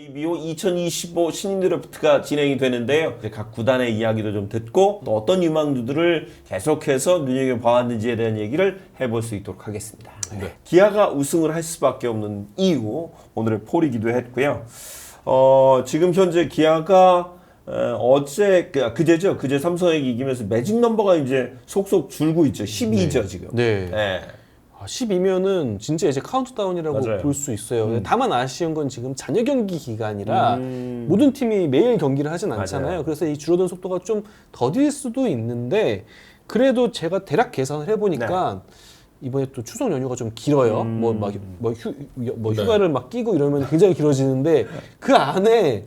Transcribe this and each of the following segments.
KBO 2025 신인 드래프트가 진행이 되는데요. 이제 각 구단의 이야기도 좀 듣고 또 어떤 유망주들을 계속해서 눈여겨봐왔는지에 대한 얘기를 해볼 수 있도록 하겠습니다. 네. 기아가 우승을 할 수밖에 없는 이유 오늘의 폴이기도 했고요. 어, 지금 현재 기아가 어, 어제 그- 그제죠. 그제 삼성에게 이기면서 매직 넘버가 이제 속속 줄고 있죠. 12죠 지금. 네. 네. 아, 10이면은 진짜 이제 카운트다운이라고 맞아요. 음. 볼수 있어요. 다만 아쉬운 건 지금 잔여 경기 기간이라 음. 모든 팀이 매일 경기를 하진 않잖아요. 맞아요. 그래서 이 줄어든 속도가 좀 더딜 수도 있는데 그래도 제가 대략 계산을 해보니까 이번에 또 추석 연휴가 좀 길어요. 음. 뭐 막 뭐 휴 뭐 네. 휴가를 막 끼고 이러면 굉장히 길어지는데 그 안에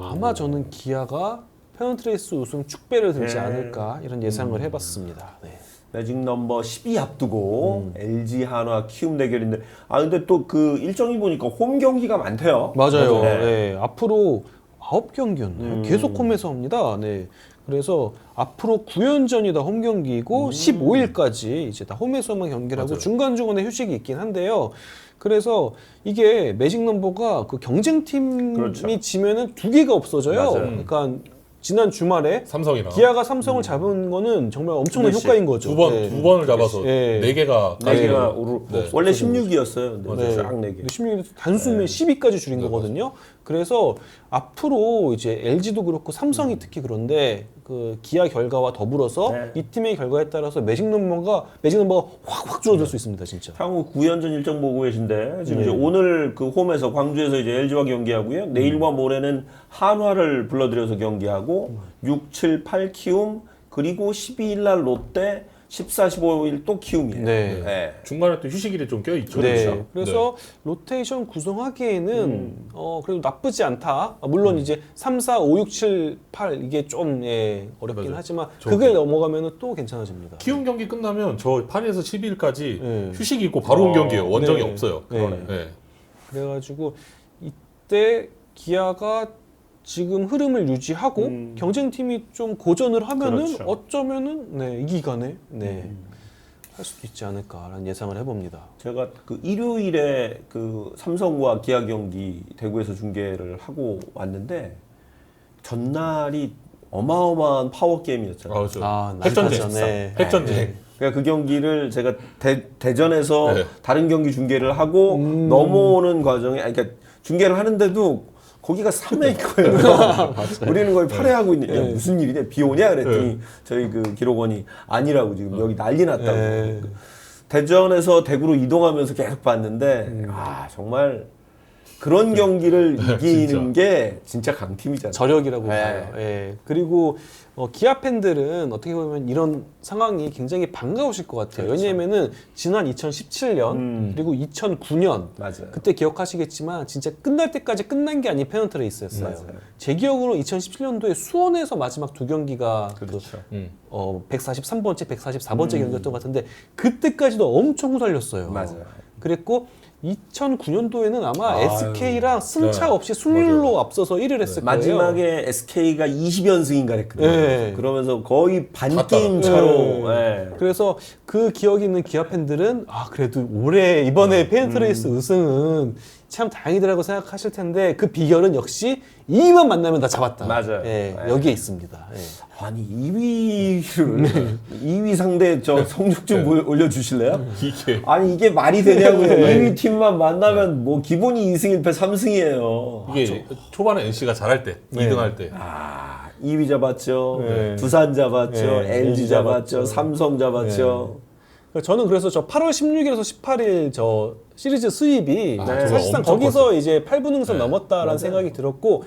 아마 저는 기아가 페넌트레이스 우승 축배를 들지 네. 않을까 이런 예상을 해봤습니다. 네. 매직 넘버 12 앞두고 LG 한화 키움 대결인데 아 근데 또 그 일정이 보니까 홈 경기가 많대요. 맞아요. 네. 네. 앞으로 아홉 경기였나요? 음. 계속 홈에서 합니다. 네. 그래서 앞으로 9연전이 다 홈 경기고 음. 15일까지 이제 다 홈에서만 경기를 하고. 중간중간에 휴식이 있긴 한데요. 그래서 이게 매직 넘버가 그 경쟁팀이 그렇죠. 지면은 두 개가 없어져요. 맞아요. 그러니까 지난 주말에 삼성이랑 기아가 삼성을 잡은 거는 정말 엄청난 그렇지. 효과인 거죠. 두 번 네. 두 번을 잡아서 네. 네 개가 네 개가 오르 네. 원래 16이었어요. 근데 네. 쫙네 개. 16일 단숨에 10위까지 줄인 네, 거거든요. 그래서 앞으로 이제 LG도 그렇고 삼성이 특히 그런데 그 기아 결과와 더불어서 네. 이 팀의 결과에 따라서 매직 넘버가 매직 넘버가 확확 줄어들 수 있습니다, 진짜. 향후 9연전 일정 보고 계신데 지금 네. 이제 오늘 그 홈에서 광주에서 이제 LG와 경기하고요. 내일과 모레는 한화를 불러들여서 경기하고 6, 7, 8 키움 그리고 12일 날 롯데 14, 15일 또 키움이에요. 네. 네. 중간에 또 휴식일이 좀 껴 있죠. 네. 그렇죠. 그래서 로테이션 구성하기에는 어 그래도 나쁘지 않다. 아, 물론 이제 3, 4, 5, 6, 7, 8 이게 좀 예, 어렵긴 맞아요. 하지만 저도. 그걸 넘어가면은 또 괜찮아집니다. 키움 경기 끝나면 저 8일에서 12일까지 네. 휴식이 있고 바로 온 어, 경기예요. 원정이 네. 없어요. 네. 네. 그래가지고 이때 기아가 지금 흐름을 유지하고 음. 경쟁팀이 좀 고전을 하면은 그렇죠. 어쩌면은 네, 이 기간에 네, 할 수도 있지 않을까라는 예상을 해봅니다. 제가 그 일요일에 그 삼성과 기아 경기 대구에서 중계를 하고 왔는데 전날이 어마어마한 파워 게임이었잖아요. 아, 그렇죠. 아, 핵전쟁. 네. 핵전쟁. 네. 그러니까 그 경기를 제가 대, 대전에서 네. 다른 경기 중계를 하고 음. 넘어오는 과정에 아니, 그러니까 중계를 하는데도 거기가 3회인 거예요. 우리는 거의 8회 하고 있는 야, 네. 무슨 일이냐 비 오냐 그랬더니 저희 그 기록원이 아니라고 지금 여기 난리 났다고. 네. 대전에서 대구로 이동하면서 계속 봤는데 음. 아 정말 그런 경기를 이기는 진짜. 게 진짜 강팀이잖아요. 저력이라고 네. 봐요. 예. 그리고 어, 기아 팬들은 어떻게 보면 이런 상황이 굉장히 반가우실 것 같아요. 그렇죠. 왜냐면은 지난 2017년 음. 그리고 2009년 맞아요. 그때 기억하시겠지만 진짜 끝날 때까지 끝난 게 아닌 페넌트 레이스였어요. 맞아요. 제 기억으로 2017년도에 수원에서 마지막 두 경기가 그, 그렇죠. 음. 어, 143번째, 144번째 경기였던 것 같은데 그때까지도 엄청 후달렸어요. 맞아요. 그랬고 2009년도에는 아마 아유. SK랑 승차 네. 없이 술로 앞서서 1위를 했을 거예요. 마지막에 SK가 20연승인가 했거든요. 네. 그러면서 거의 반 게임 네. 차로. 예. 그래서 그 기억이 있는 기아 팬들은 아 그래도 올해 이번에 페인트레이스 우승은 참 다행이더라고 생각하실 텐데 그 비결은 역시 2위만 만나면 다 잡았다. 맞아요. 예, 네. 여기에 있습니다. 예. 아니 2위를 2위 상대 저 성적 좀 보여- 올려주실래요? 이게 아니 이게 말이 되냐고요. 네. 2위 팀만 만나면 뭐 기본이 2승 1패 3승이에요. 이게 초반에 NC가 잘할 때, 네. 2등 할 때. 아 2위 잡았죠. 네. 두산 잡았죠. 네, LG. 잡았죠. 삼성 잡았죠. 저는 그래서 저 8월 16일에서 18일 저 시리즈 수입이 아, 정말 사실상 엄청 거기서. 이제 8분 응선 네, 넘었다라는 맞아요. 생각이 들었고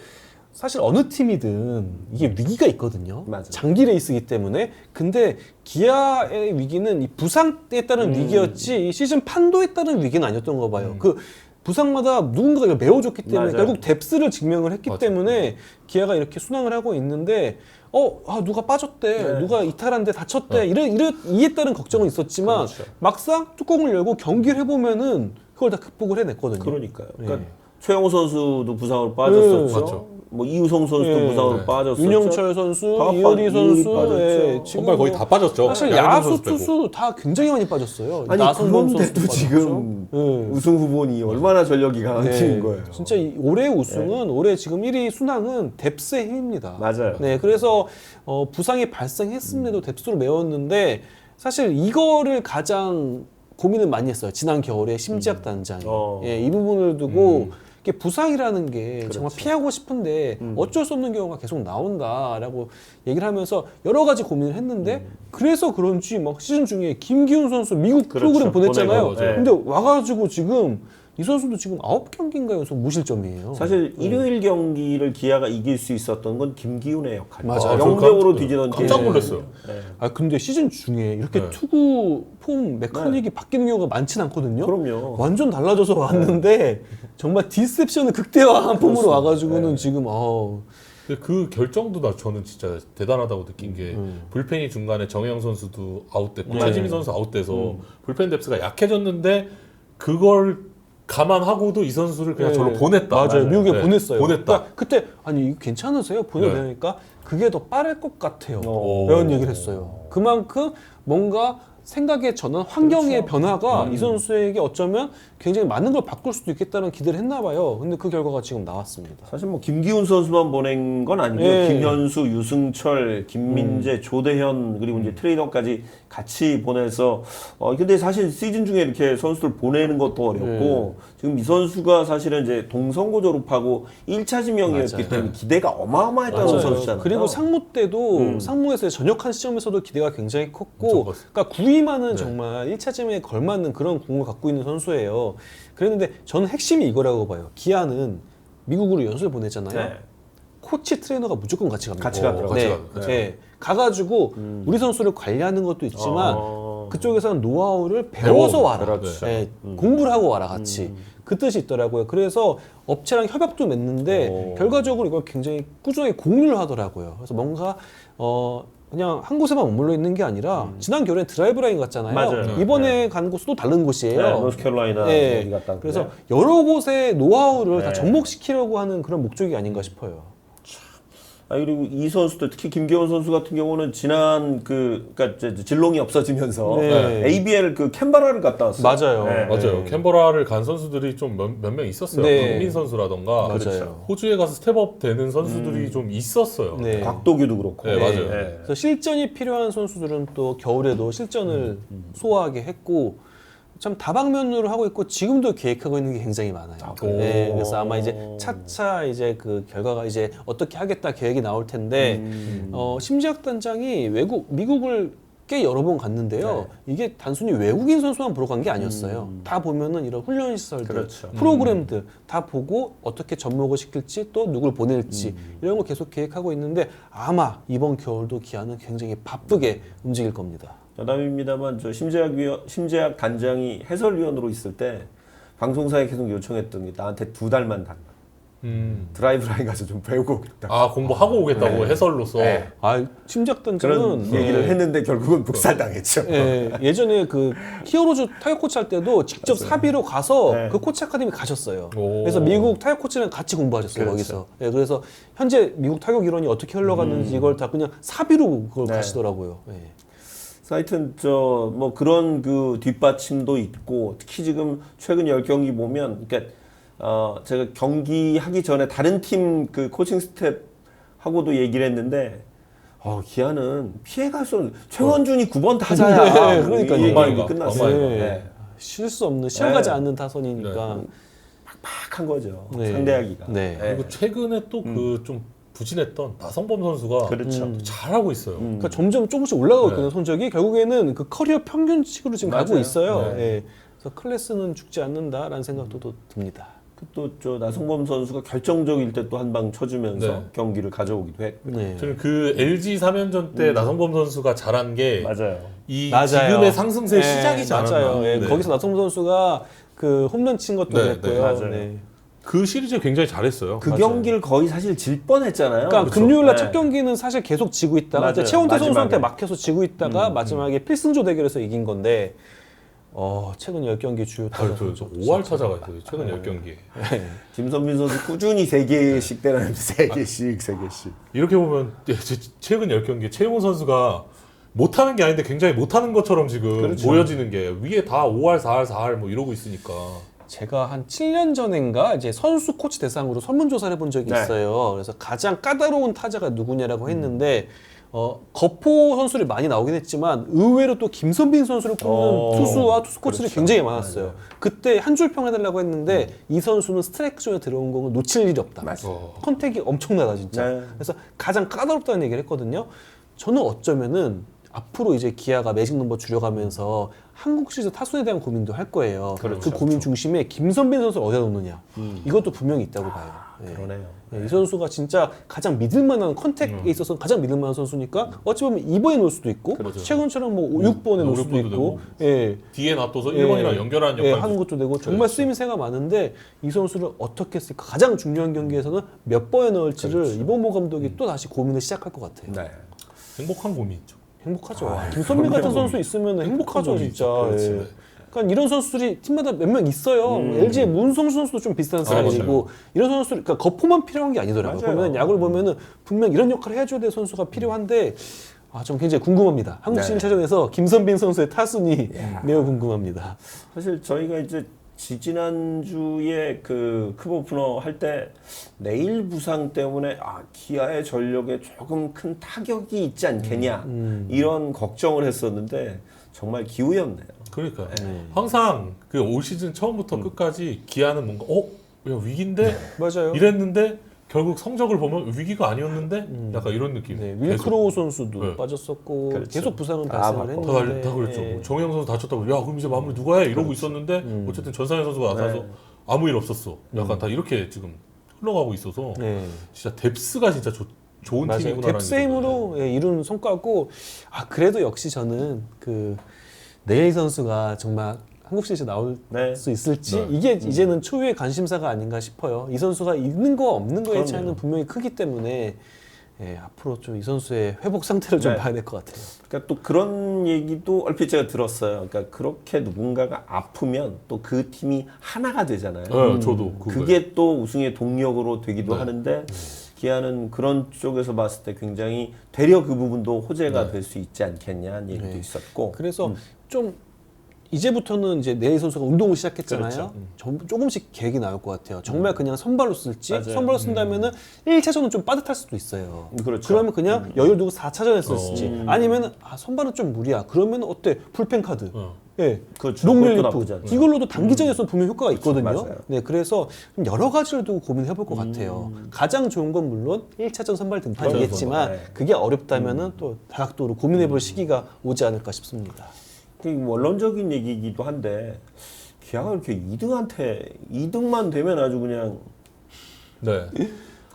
사실 어느 팀이든 이게 위기가 있거든요. 맞아요. 장기 레이스이기 때문에 근데 기아의 위기는 이 부상에 따른 음. 위기였지 이 시즌 판도에 따른 위기는 아니었던 거 봐요. 그 부상마다 누군가가 이걸 메워줬기 때문에 맞아요. 결국 뎁스를 증명을 했기 맞아요. 때문에 기아가 이렇게 순항을 하고 있는데 어, 아, 누가 빠졌대, 네. 누가 이탈한데 다쳤대, 이래, 이래, 이에 따른 걱정은 있었지만, 그렇죠. 막상 뚜껑을 열고 경기를 해보면은 그걸 다 극복을 해냈거든요. 그러니까요. 그러니까 네. 최영호 선수도 부상으로 빠졌었죠. 뭐 이우성 선수도 예. 부상으로 네. 빠졌었죠. 윤영철 선수, 다 이효리 빠- 선수, 이효리 빠졌죠. 예, 지금 선발 거의 뭐다 빠졌죠. 사실 양현종 야수 선수 빼고. 투수 다 굉장히 많이 빠졌어요. 아니 그런데도 지금. 예. 우승 후보니 얼마나 전력이 강한 네. 팀인 거예요. 진짜 이 올해 우승은 올해 지금 1위 순항은 뎁스의 힘입니다. 맞아요. 네, 그래서 어, 부상이 발생했음에도 뎁스로 메웠는데 사실 이거를 가장 고민을 많이 했어요. 지난 겨울에 심지학 단장 이 어. 예, 이 부분을 두고 이게 부상이라는 게 정말 그렇죠. 피하고 싶은데 음. 어쩔 수 없는 경우가 계속 나온다라고 얘기를 하면서 여러 가지 고민을 했는데 그래서 그런지 막 시즌 중에 김기훈 선수 미국 음. 그렇죠. 프로그램 보냈잖아요. 보내고, 네. 근데 와가지고 지금 이 선수도 지금 아홉 경기인가 연속 무실점이에요. 사실 일요일 경기를 기아가 이길 수 있었던 건 김기훈의 역할이죠. 맞아요. 영대으로 저 뒤지던 깜짝 팀. 놀랐어요. 네. 아 근데 시즌 중에 이렇게 네. 투구 폼 메커닉이 바뀌는 경우가 많진 않거든요. 그럼요. 완전 달라져서 왔는데 정말 디셉션을 극대화한 폼으로 와가지고는 지금 어 근데 그 결정도 나 저는 진짜 대단하다고 느낀 게 음. 불펜이 중간에 정영 선수도 아웃됐고 네. 최지민 선수 아웃돼서 음. 불펜 뎁스가 약해졌는데 그걸 감안하고도 이 선수를 그냥 네. 저로 보냈다. 맞아요. 미국에 네. 보냈어요. 보냈다. 그러니까 그때 아니 이거 괜찮으세요? 보내도 네. 그게 더 빠를 것 같아요. 어. 이런 얘기를 했어요. 그만큼 뭔가 생각의 전환, 환경의 그렇죠. 변화가 음. 이 선수에게 어쩌면 굉장히 많은 걸 바꿀 수도 있겠다는 기대를 했나 봐요. 근데 그 결과가 지금 나왔습니다. 사실 뭐 김기훈 선수만 보낸 건 아니고요. 예. 김현수, 유승철, 김민재, 조대현 그리고 이제 트레이너까지 같이 보내서 어 근데 사실 시즌 중에 이렇게 선수들 보내는 것도 어렵고 지금 이 선수가 사실은 이제 동성고 졸업하고 1차 지명이었기 맞아요. 때문에 기대가 어마어마했다는 맞아요. 선수잖아요. 그리고 상무 때도 음. 상무에서 전역한 시점에서도 기대가 굉장히 컸고. 그러니까 구위 만은 네. 정말 1차 지명에 걸맞는 그런 공을 갖고 있는 선수예요. 그랬는데 저는 핵심이 이거라고 봐요. 기아는 미국으로 연수를 보내잖아요. 네. 코치 트레이너가 무조건 같이 갑니다. 같이 가더라고요. 네. 같이 가- 같이 네. 가가지고 우리 선수를 관리하는 것도 있지만 어. 그쪽에서는 노하우를 배워서 배워. 와라. 그렇죠. 네, 공부를 하고 와라 같이. 그 뜻이 있더라고요. 그래서 업체랑 협약도 맺는데 오. 결과적으로 이걸 굉장히 꾸준하게 공유를 하더라고요. 그래서 뭔가 어 그냥 한 곳에만 머물러 있는 게 아니라 지난 겨울에 드라이브 라인 갔잖아요. 맞아요. 이번에 간 곳은 또 다른 곳이에요. 네, 노스캐롤라이나 네. 어디 갔다 그래서 왔는데. 여러 곳의 노하우를 다 네. 접목시키려고 하는 그런 목적이 아닌가 싶어요. 아 그리고 이 선수도 특히 김기훈 선수 같은 경우는 지난 그 그러니까 이제 진롱이 없어지면서 네. ABL 그 캔버라를 갔다 왔어요. 맞아요. 네. 맞아요. 캔버라를 간 선수들이 좀몇명 있었어요. 네. 박민 선수라던가 맞아요. 호주에 가서 스텝업 되는 선수들이 좀 있었어요. 네. 곽도규도 그렇고. 네, 맞아요. 그래서 실전이 필요한 선수들은 또 겨울에도 실전을 소화하게 했고 참 다방면으로 하고 있고 지금도 계획하고 있는 게 굉장히 많아요. 그래요? 네, 그래서 아마 이제 차차 이제 그 결과가 이제 어떻게 하겠다 계획이 나올 텐데 어, 심지학 단장이 외국 미국을 꽤 여러 번 갔는데요. 이게 단순히 외국인 선수만 보러 간 게 아니었어요. 다 보면은 이런 훈련 시설들, 그렇죠. 프로그램들 다 보고 어떻게 접목을 시킬지 또 누굴 보낼지 이런 거 계속 계획하고 있는데 아마 이번 겨울도 기아는 굉장히 바쁘게 움직일 겁니다. 여담입니다만 저 심재학 위원, 심재학 단장이 해설위원으로 있을 때 방송사에 계속 요청했던 게 나한테 두 달만 달라. 음. 드라이브 라인 가서 좀 배우고 오겠다. 아 공부하고 오겠다고 네. 해설로서 네. 아 심지학 그런 단장은 얘기를 예, 했는데 결국은 북살당했죠. 예, 예전에 그 히어로즈 타격 코치 할 때도 직접 사비로 가서 네. 그 코치 아카데미 가셨어요. 오. 그래서 미국 타격 코치랑 같이 공부하셨어요 그렇죠. 거기서. 예, 그래서 현재 미국 타격 이론이 어떻게 흘러가는지 이걸 다 그냥 사비로 그걸 네. 가시더라고요. 예. 하여튼 저 뭐 그런 그 뒷받침도 있고 특히 지금 최근 열 경기 보면 그러니까 어 제가 경기 하기 전에 다른 팀 그 코칭 스텝 하고도 얘기를 했는데 어 기아는 피해갈 수 없는 최원준이 9번 타자야. 네, 그러니까요. 이 얘기 엉망인가? 끝났어요. 네. 예. 실수 없는 시험가지 네. 않는 타선이니까. 팍한 거죠. 네. 상대하기가. 네. 그리고 최근에 또 그좀 부진했던 나성범 선수가 그렇죠. 음. 잘하고 있어요. 그러니까 점점 조금씩 올라가고 네. 있거든요 성적이 결국에는 그 커리어 평균치로 지금 가고 맞아요. 있어요. 네. 예. 그래서 클래스는 죽지 않는다라는 생각도 또 듭니다. 또 저 나성범 선수가 결정적일 때 또 한 방 쳐주면서 네. 경기를 가져오기도 했고. 네. 저는 그 LG 3연전 때 나성범 선수가 잘한 게 맞아요. 이 맞아요. 지금의 상승세의 네, 시작이지 않았나. 맞아요. 예, 네. 거기서 나성범 선수가 그 홈런 친 것도 네, 그랬고요. 네, 맞아요. 네. 그 시리즈 굉장히 잘했어요. 그 맞아요. 경기를 거의 사실 질 뻔했잖아요. 그러니까 그렇죠? 금요일 날 네. 첫 경기는 사실 계속 지고 있다가 맞아요. 이제 최원태 선수한테 마지막에. 음, 막혀서 지고 있다가 마지막에 필승조 대결에서 이긴 건데 어, 최근 10경기 주요 타자. 아, 저, 저 5할 타자가 있어요. 최근 10경기에. 김선민 선수 꾸준히 세 개씩 때라는 세 개씩 세 개씩. 이렇게 보면 예, 제- 최근 10경기에 최용훈 선수가 못하는 게 아닌데 굉장히 못하는 것처럼 지금 그렇죠. 보여지는 게 위에 다 5할, 4할, 4할 뭐 이러고 있으니까. 제가 한 7년 전인가 이제 선수 코치 대상으로 설문조사를 해본 적이 네. 있어요. 그래서 가장 까다로운 타자가 누구냐라고 했는데 어, 거포 선수를 많이 나오긴 했지만 의외로 또 김선빈 선수를 꼽는 어, 투수와 투수 코치들이 그렇죠. 굉장히 많았어요. 그때 한 줄 평 해달라고 했는데 이 선수는 스트라이크 존에 들어온 공을 놓칠 일이 없다. 맞아요. 어. 컨택이 엄청나다 진짜. 네. 그래서 가장 까다롭다는 얘기를 했거든요. 저는 어쩌면은 앞으로 이제 기아가 매직 넘버 줄여가면서 한국 시리즈 타순에 대한 고민도 할 거예요. 그렇죠. 그 고민 중심에 김선빈 선수를 어디다 놓느냐. 이것도 분명히 있다고 봐요. 예. 그러네요. 예, 이 선수가 진짜 가장 믿을 만한 컨택에 있어서 가장 믿을 만한 선수니까 어찌 보면 2번에 놓을 수도 있고 그렇죠. 최근처럼 뭐 6번에 놓을 수도 6번도 있고 되고. 예. 뒤에 놔둬서 예, 1번이랑 연결하는 예, 역할. 하는 것도 되고 정말 쓰임새가 많은데 이 선수를 어떻게 쓸까 가장 중요한 경기에서는 몇 번에 넣을지를 이범호 감독이 또 다시 고민을 시작할 것 같아요. 네. 행복한 고민이죠. 행복하죠. 김선민 같은 그럼요. 선수 있으면 행복하죠. 진짜. 예. 그러니까 이런 선수들이 팀마다 몇 명 있어요. LG의 문성수 선수도 좀 비슷한 스타일이고 이런 선수들 그러니까 거포만 필요한 게 아니더라고요. 맞아요. 보면 야구를 보면은 분명 이런 역할을 해줘야 될 선수가 필요한데 아, 좀 굉장히 궁금합니다. 한국 네. 시리즈전에서 김선빈 선수의 타순이 매우 궁금합니다. 사실 저희가 이제 지지난주에 그 크보프너 할 때 내일 부상 때문에 아 기아의 전력에 조금 큰 타격이 있지 않겠냐 음. 이런 걱정을 했었는데 정말 기우였네요. 그러니까 네. 항상 그 올 시즌 처음부터 끝까지 기아는 뭔가 어? 야 위기인데? 맞아요. 이랬는데 결국 성적을 보면 위기가 아니었는데 약간 이런 느낌. 네. 윌크로우 선수도 네. 빠졌었고 그렇죠. 계속 부상은 다 발생을 맞고. 다, 다, 했는데 다 그랬죠. 예. 뭐 정영 선수 다쳤다고 야 그럼 이제 마무리 누가 해 이러고 있었는데 음. 어쨌든 전상현 선수가 나타나서 네. 아무 일 없었어. 약간 다 이렇게 지금 흘러가고 있어서 네. 진짜 뎁스가 진짜 좋- 좋은 맞아요. 팀이구나. 뎁스 힘으로 예, 이룬 성과고 아 그래도 역시 저는 그 네일 선수가 정말 한국 시리즈 나올 네. 수 있을지 네. 이게 이제는 초유의 관심사가 아닌가 싶어요. 이 선수가 있는 거 없는 거의 그럼요. 차이는 분명히 크기 때문에 예, 앞으로 좀 이 선수의 회복 상태를 좀 네. 봐야 될 것 같아요. 그러니까 또 그런 얘기도 얼핏 제가 들었어요. 그러니까 그렇게 누군가가 아프면 또 그 팀이 하나가 되잖아요. 네, 저도 그거예요. 그게 또 우승의 동력으로 되기도 네. 하는데 기아는 그런 쪽에서 봤을 때 굉장히 되려 그 부분도 호재가 네. 될수 있지 않겠냐 는 얘기도 네. 있었고 그래서 좀 이제부터는 이제 네일 선수가 운동을 시작했잖아요. 그렇죠. 좀- 조금씩 계획이 나올 것 같아요. 정말 그냥 선발로 쓸지 맞아요. 선발로 쓴다면은 1차전은 좀 빠듯할 수도 있어요. 그렇죠. 그러면 그냥 여유 두고 4차전에 쓸지 어. 아니면 아, 선발은 좀 무리야. 그러면 어때? 풀펜 카드. 어. 예. 그렇죠. 롱릴리프 그것도 나쁘지 않죠. 이걸로도 단기전에서 분명 효과가 있거든요. 맞아요. 네, 그래서 좀 여러 가지를 두고 고민해 볼 것 같아요. 음. 가장 좋은 건 물론 1차전 선발 등판이겠지만 네. 음. 그게 어렵다면은 또 다각도로 고민해 볼 시기가 오지 않을까 싶습니다. 되게 원론적인 얘기이기도 한데 기아가 이렇게 2등한테 2등만 되면 아주 그냥 네.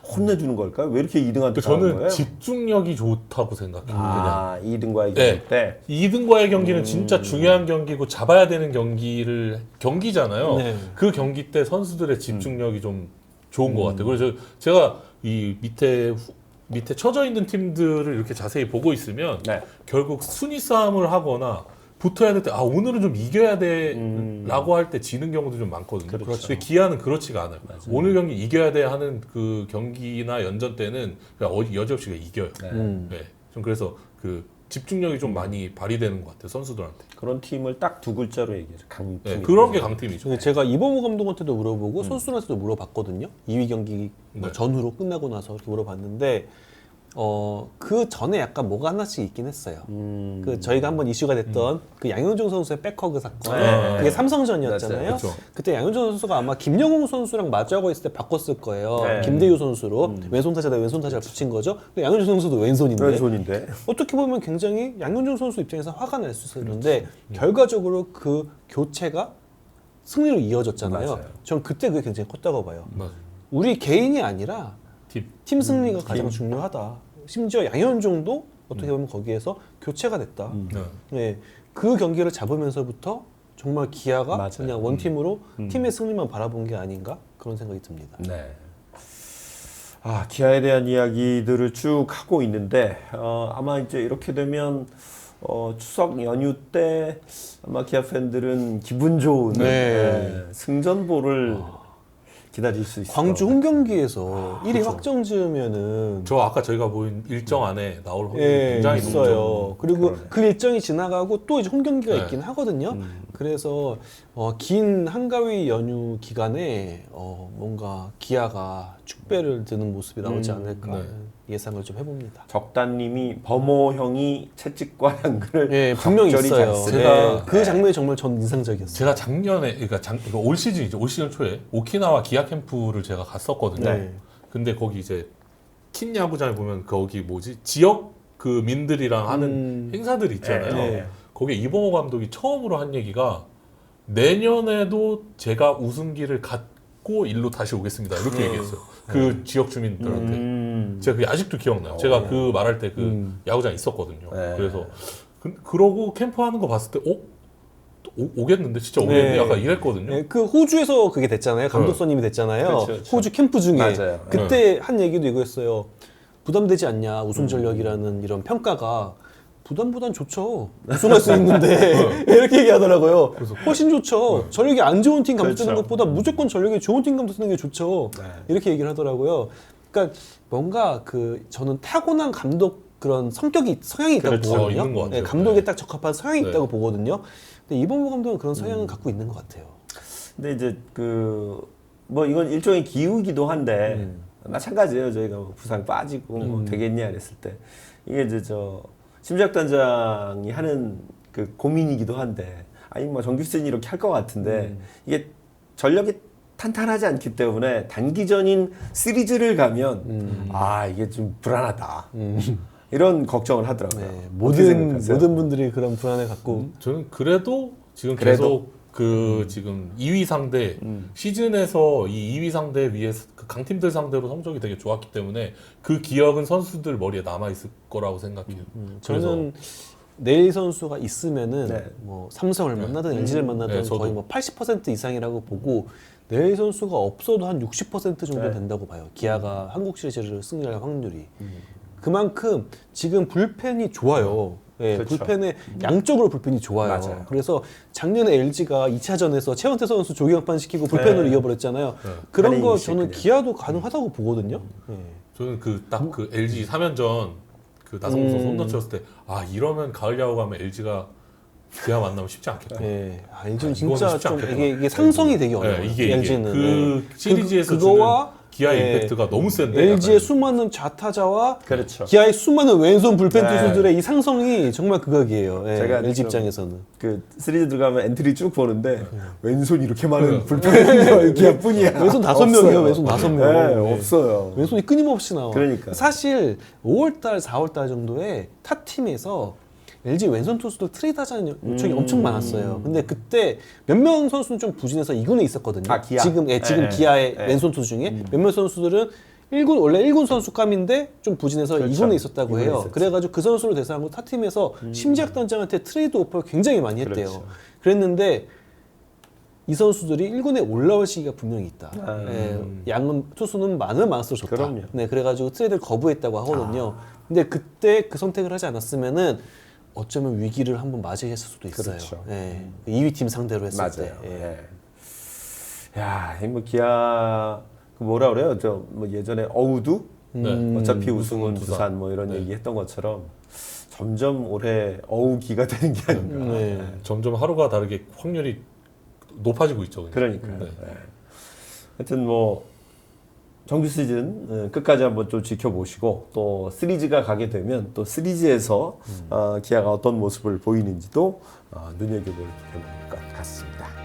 혼내주는 걸까요? 왜 이렇게 2등한테 그 가는 저는 거예요? 집중력이 좋다고 생각해요. 그냥. 아 2등과의 네. 경기 때 2등과의 경기는 음. 진짜 중요한 경기고 잡아야 되는 경기를 경기잖아요. 네. 그 경기 때 선수들의 집중력이 좀 좋은 음. 것 같아요. 그래서 제가 이 밑에 후- 밑에 처져 있는 팀들을 이렇게 자세히 보고 있으면 네. 결국 순위 싸움을 하거나 붙어야 될 때 아 오늘은 좀 이겨야 돼라고 할 때 지는 경우도 좀 많거든요. 음. 그렇죠. 근데 기아는 그렇지가 않아요. 오늘 경기 이겨야 돼 하는 그 경기나 연전 때는 그냥 여지없이 그냥 이겨요. 네. 음. 네. 좀 그래서 그 집중력이 좀 많이 발휘되는 것 같아요 선수들한테. 그런 팀을 딱 두 글자로 얘기해요. 강팀. 네, 그런 게 강팀이죠. 근데 제가 이범호 감독한테도 물어보고 선수들한테도 물어봤거든요. 2위 경기 뭐 네. 전후로 끝나고 나서 이렇게 물어봤는데 어 그 전에 약간 뭐가 하나씩 있긴 했어요. 음. 그 저희가 한번 이슈가 됐던 그 양현종 선수의 백허그 사건 네. 그게 삼성전이었잖아요. 맞아요. 그쵸. 그때 양현종 선수가 아마 김영웅 선수랑 마주하고 있을 때 바꿨을 거예요. 네. 김대유 선수로 왼손 타자다 왼손 타자를 붙인 거죠. 근데 양현종 선수도 왼손인데 왼손인데. 어떻게 보면 굉장히 양현종 선수 입장에서 화가 날 수 있는데 결과적으로 그 교체가 승리로 이어졌잖아요. 맞아요. 전 그때 그게 굉장히 컸다고 봐요. 우리 개인이 아니라 팀. 팀 승리가 가장 중요하다. 심지어 양현종도 어떻게 보면 거기에서 교체가 됐다. 네. 네, 그 경기를 잡으면서부터 정말 기아가 맞아요. 그냥 원팀으로 팀의 승리만 바라본 게 아닌가 그런 생각이 듭니다. 네. 아 기아에 대한 이야기들을 쭉 하고 있는데 어, 아마 이제 이렇게 되면 어, 추석 연휴 때 아마 기아 팬들은 기분 좋은 네. 예, 승전보를 기다릴 수 있을 광주 것홈 경기에서 1위 그렇죠. 확정 지으면은 저 아까 저희가 보인 일정 안에 나올 확률이 예, 굉장히 있어요. 그리고 그러네. 그 일정이 지나가고 또 이제 홈 경기가 네. 있긴 하거든요. 음. 그래서 어, 긴 한가위 연휴 기간에 어, 뭔가 기아가 축배를 드는 모습이 나오지 음, 않을까 네. 예상을 좀 해봅니다. 적단님이 범호형이 채찍과 한글을 예, 분명히 적절히 있어요. 잘 제가- 네, 그 장면이 정말 전 인상적이었어요. 제가 작년에 그러니까 작, 이거 올 시즌이죠. 올 시즌 초에 오키나와 기아 캠프를 제가 갔었거든요. 네. 근데 거기 이제 킨 야구장에 보면 거기 뭐지 지역 그 민들이랑 하는 음. 행사들이 있잖아요. 네. 거기에 이범호 감독이 처음으로 한 얘기가 내년에도 제가 우승기를 갖고 일로 다시 오겠습니다. 이렇게 얘기했어요. 그 지역 주민들한테. 음. 제가 그게 아직도 기억나요. 제가 그 말할 때 그 음. 야구장 에 있었거든요. 네. 그래서 그, 그러고 캠프 하는 거 봤을 때, 어? 또 오, 오겠는데? 진짜 오겠는데? 네. 약간 이랬거든요. 네, 그 호주에서 그게 됐잖아요. 감독 네. 선임이 됐잖아요. 그렇죠, 그렇죠. 호주 캠프 중에 맞아요. 그때 한 얘기도 이거였어요. 부담되지 않냐 우승 전력이라는 이런 평가가 부담보단 좋죠. 우승할 수 있는데 이렇게 얘기하더라고요. 훨씬 좋죠. 전력이 안 좋은 팀 감독 쓰는 그렇죠. 것보다 무조건 전력이 좋은 팀 감독 쓰는 게 좋죠. 네. 이렇게 얘기를 하더라고요. 그러니까 뭔가 그 저는 타고난 감독 그런 성격이 성향이 있다고 그렇죠. 보거든요. 있는 것 같아요. 네, 감독에 네. 딱 적합한 성향이 네. 있다고 보거든요. 근데 이범호 감독은 그런 음. 성향을 갖고 있는 것 같아요. 근데 이제 그 뭐 이건 일종의 기우기도 한데 음. 마찬가지예요. 저희가 뭐 부상 빠지고 뭐 되겠냐 그랬을 때 이게 이제 저 심작 단장이 하는 그 고민이기도 한데 아니 뭐 정규세는 이렇게 할 것 같은데 이게 전력이 탄탄하지 않기 때문에 단기전인 시리즈를 가면 아 이게 좀 불안하다 이런 걱정을 하더라고요. 네, 모든? 모든 분들이 그런 불안을 갖고 저는 그래도 지금 그래도? 계속 그 지금 2위 상대 음. 시즌에서 이 2위 상대 위에 그 강팀들 상대로 성적이 되게 좋았기 때문에 그 기억은 선수들 머리에 남아 있을 거라고 생각해요. 그래서 저는 내일 선수가 있으면은 네. 뭐 삼성을 만나든 LG를 만나든 네, 저도. 거의 뭐 80% 이상이라고 보고 내일 선수가 없어도 한 60% 정도 네. 된다고 봐요. 기아가 한국 시리즈를 승리할 확률이. 음. 그만큼 지금 불펜이 좋아요. 예, 그렇죠. 불펜에 양쪽으로 불펜이 좋아요. 맞아요. 그래서 작년에 LG가 2차전에서 최원태 선수 조기강판 시키고 불펜으로 네. 이겨버렸잖아요. 그런 한해 거 저는 그냥. 기아도 가능하다고 보거든요. 예. 저는 그딱그 LG 3연전 그 나성호 선수 음. 홈런 쳤을 때 아 이러면 가을 야구 가면 LG가 기아 만나면 쉽지 않겠다. 예, 아, 아, LG는 이거는 진짜 쉽지 좀 않겠구나. 이게, 이게 상성이 되게 어려워요. 네, 이게, 이게 LG는 그 시리즈에서 그, 그거와 주는 기아의 예, 임팩트가 너무 센데 LG의 약간. 수많은 좌타자와 그렇죠. 기아의 수많은 왼손 불펜 네. 투수들의 이 상성이 정말 극악이에요. 예, 제가 LG 좀- 입장에서는. 그 시리즈 들어가면 엔트리 쭉 보는데 네. 왼손 이렇게 많은 불펜이 기아뿐이야. 왼손 다섯. 명이에요. 왼손 다섯 명. 네, 네. 없어요. 왼손이 끊임없이 나와. 그러니까. 사실 5월달, 4월달 정도에 타 팀에서 LG 왼손 투수들 트레이드 하자는 요청이 음. 엄청 많았어요. 근데 그때 몇 명 선수는 좀 부진해서 2군에 있었거든요. 아, 기아? 지금 예, 지금 네. 기아의 네. 왼손 투수 중에 몇몇 선수들은 1군 원래 1군 선수감인데 좀 부진해서 그렇죠. 2군에 있었다고 2군에 해요. 있었지. 그래가지고 그 선수를 대상으로 타 팀에서 심지학 단장한테 트레이드 오퍼를 굉장히 많이 했대요. 그렇죠. 그랬는데 이 선수들이 1군에 올라올 시기가 분명히 있다. 아, 예, 양은 투수는 많으면 많을수록 좋다. 그럼요. 네, 그래가지고 트레이드를 거부했다고 하거든요. 근데 그때 그 선택을 하지 않았으면은 어쩌면 위기를 한번 맞이했을 수도 있어요. 그렇죠. 예, 2위 팀 상대로 했을 맞아요. 때. 예. 예. 야, 이뭐 기아 그 뭐라 그래요? 저 뭐 예전에 어우두 네. 어차피 음, 우승은 부산, 부산. 뭐 이런 네. 얘기했던 것처럼 점점 올해 어우기가 되는 게 아닌가. 네. 점점 하루가 다르게 확률이 높아지고 있죠. 그냥. 그러니까요. 네. 네. 하여튼 뭐 정규 시즌 어, 끝까지 한번 좀 지켜보시고 또 시리즈가 가게 되면 또 시리즈에서 어, 기아가 어떤 모습을 보이는지도 어, 눈여겨볼 것 같습니다.